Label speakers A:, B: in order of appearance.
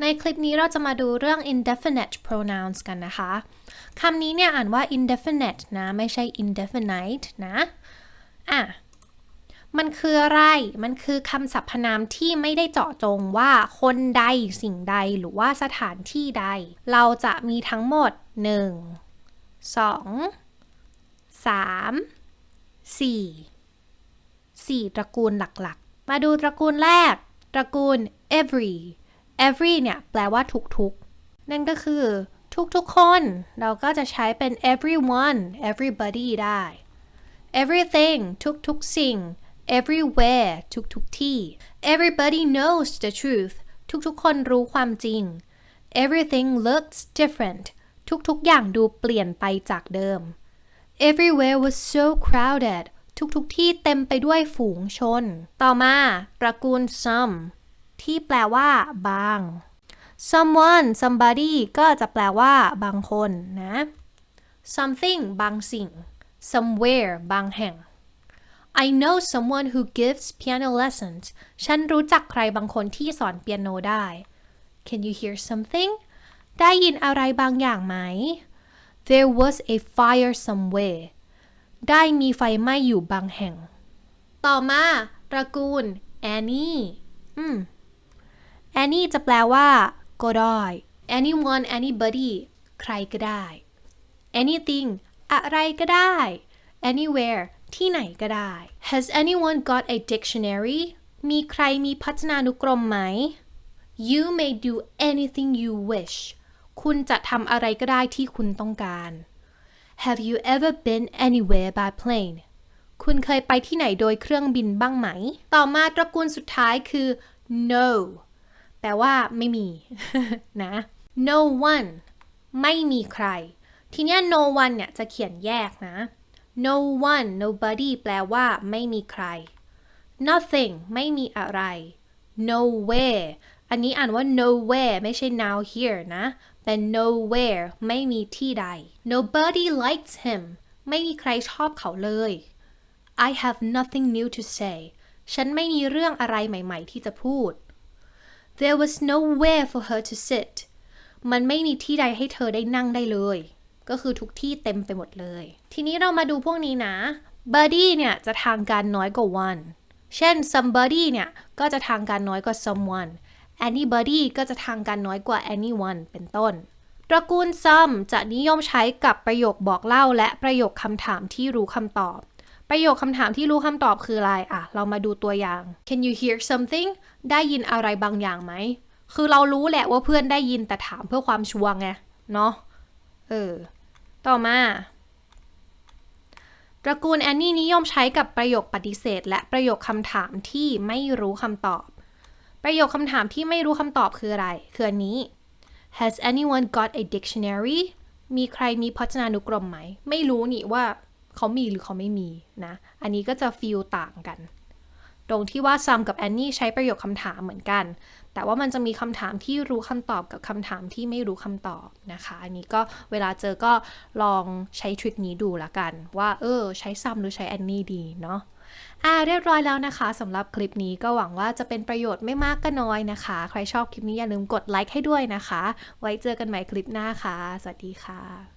A: ในคลิปนี้เราจะมาดูเรื่อง indefinite pronouns กันนะคะ คำนี้เนี่ยอ่านว่า indefinite นะ ไม่ใช่ indefinite นะ อะ มันคืออะไร มันคือคำสรรพนามที่ไม่ได้เจาะจงว่าคนใดสิ่งใดหรือว่าสถานที่ใด เราจะมีทั้งหมด 1 2 3 4 4 ตระกูลหลักๆ มาดูตระกูลแรก ตระกูล every every เนี่ยแปลว่าทุกๆ นั่นก็คือ ทุกๆ คน เราก็จะใช้เป็น everyone everybody ได้ everything ทุกๆ สิ่ง everywhere ทุกๆ ที่ everybody knows the truth ทุกๆ คนรู้ความจริง everything looks different ทุกๆ อย่างดูเปลี่ยนไปจากเดิม everywhere was so crowded ทุกๆ ที่เต็มไปด้วยฝูงชน ต่อมาตระกูล some ที่แปลว่าบาง someone somebody ก็จะแปลว่า บางคนนะ something บางสิ่ง somewhere บางแห่ง I know someone who gives piano lessons ฉันรู้จักใครบางคนที่สอนเปียโนได้ Can you hear something ได้ยินอะไรบางอย่างไหม There was a fire somewhere ได้มีไฟไหม้อยู่บางแห่ง ต่อมาตระกูล Annie อืม any จะแปลว่าก็ได้ anyone anybody ใครก็ได้ anything อะไรก็ได้ anywhere ที่ไหนก็ได้ has anyone got a dictionary มีใครมีพัฒนานุกรมไหม you may do anything you wish คุณจะทำอะไรก็ได้ที่คุณต้องการ Have you ever been anywhere by plane คุณเคยไปที่ไหนโดยเครื่องบินบ้างไหม ต่อมาตระกูลสุดท้ายคือ no แปลว่าไม่มีนะ no one ไม่มีใคร ทีเนี้ย no one เนี่ยจะเขียนแยกนะ no one nobody แปลว่าไม่มีใคร nothing ไม่มีอะไร nowhere อันนี้อ่านว่า nowhere ไม่ใช่ now here นะ เป็น nowhere ไม่มีที่ใด nobody likes him ไม่มีใครชอบเขาเลย I have nothing new to say ฉันไม่มีเรื่องอะไรใหม่ ๆ ที่จะพูด There was nowhere for her to sit มันไม่มีที่ใดให้เธอได้นั่งได้เลย ก็คือทุกที่เต็มไปหมดเลย ทีนี้เรามาดูพวกนี้นะ buddy เนี่ยจะทางการน้อยกว่า one เช่น somebody เนี่ยก็จะทางการน้อยกว่า someone anybody ก็จะทางการน้อยกว่า anyone เป็นต้น ตระกูล some จะนิยมใช้กับประโยคบอกเล่าและประโยคคำถามที่รู้คำตอบ ประโยคคำถามที่รู้คำตอบคืออะไรอะ เรามาดูตัวอย่าง Can you hear something ได้ยินอะไรบางอย่างไหม คือเรารู้แหละว่าเพื่อนได้ยินแต่ถามเพื่อความชัวร์ไง เนาะเออ ต่อมาตระกูลแอนนี่นิยมใช้กับประโยคปฏิเสธ และประโยคคำถามที่ไม่รู้คำตอบ ประโยคคำถามที่ไม่รู้คำตอบคืออะไร คืออันนี้ Has anyone got a dictionary มีใครมีพจนานุกรมไหม ไม่รู้นี่ว่า เขามีหรือเขาไม่มีนะ อันนี้ก็จะฟีลต่างกัน ตรงที่ว่าซัมกับแอนนี่ใช้ประโยคคำถามเหมือนกัน แต่ว่ามันจะมีคำถามที่รู้คำตอบกับคำถามที่ไม่รู้คำตอบนะคะ อันนี้ก็เวลาเจอก็ลองใช้ทริคนี้ดูละกัน ว่าเออ ใช้ซัมหรือใช้แอนนี่ดีเนาะอ่าเรียบร้อยแล้วนะคะสำหรับคลิปนี้ก็หวังว่าจะเป็นประโยชน์ไม่มากก็น้อยนะคะ ใครชอบคลิปนี้อย่าลืมกดไลค์ให้ด้วยนะคะ ไว้เจอกันใหม่คลิปหน้าค่ะ สวัสดีค่ะ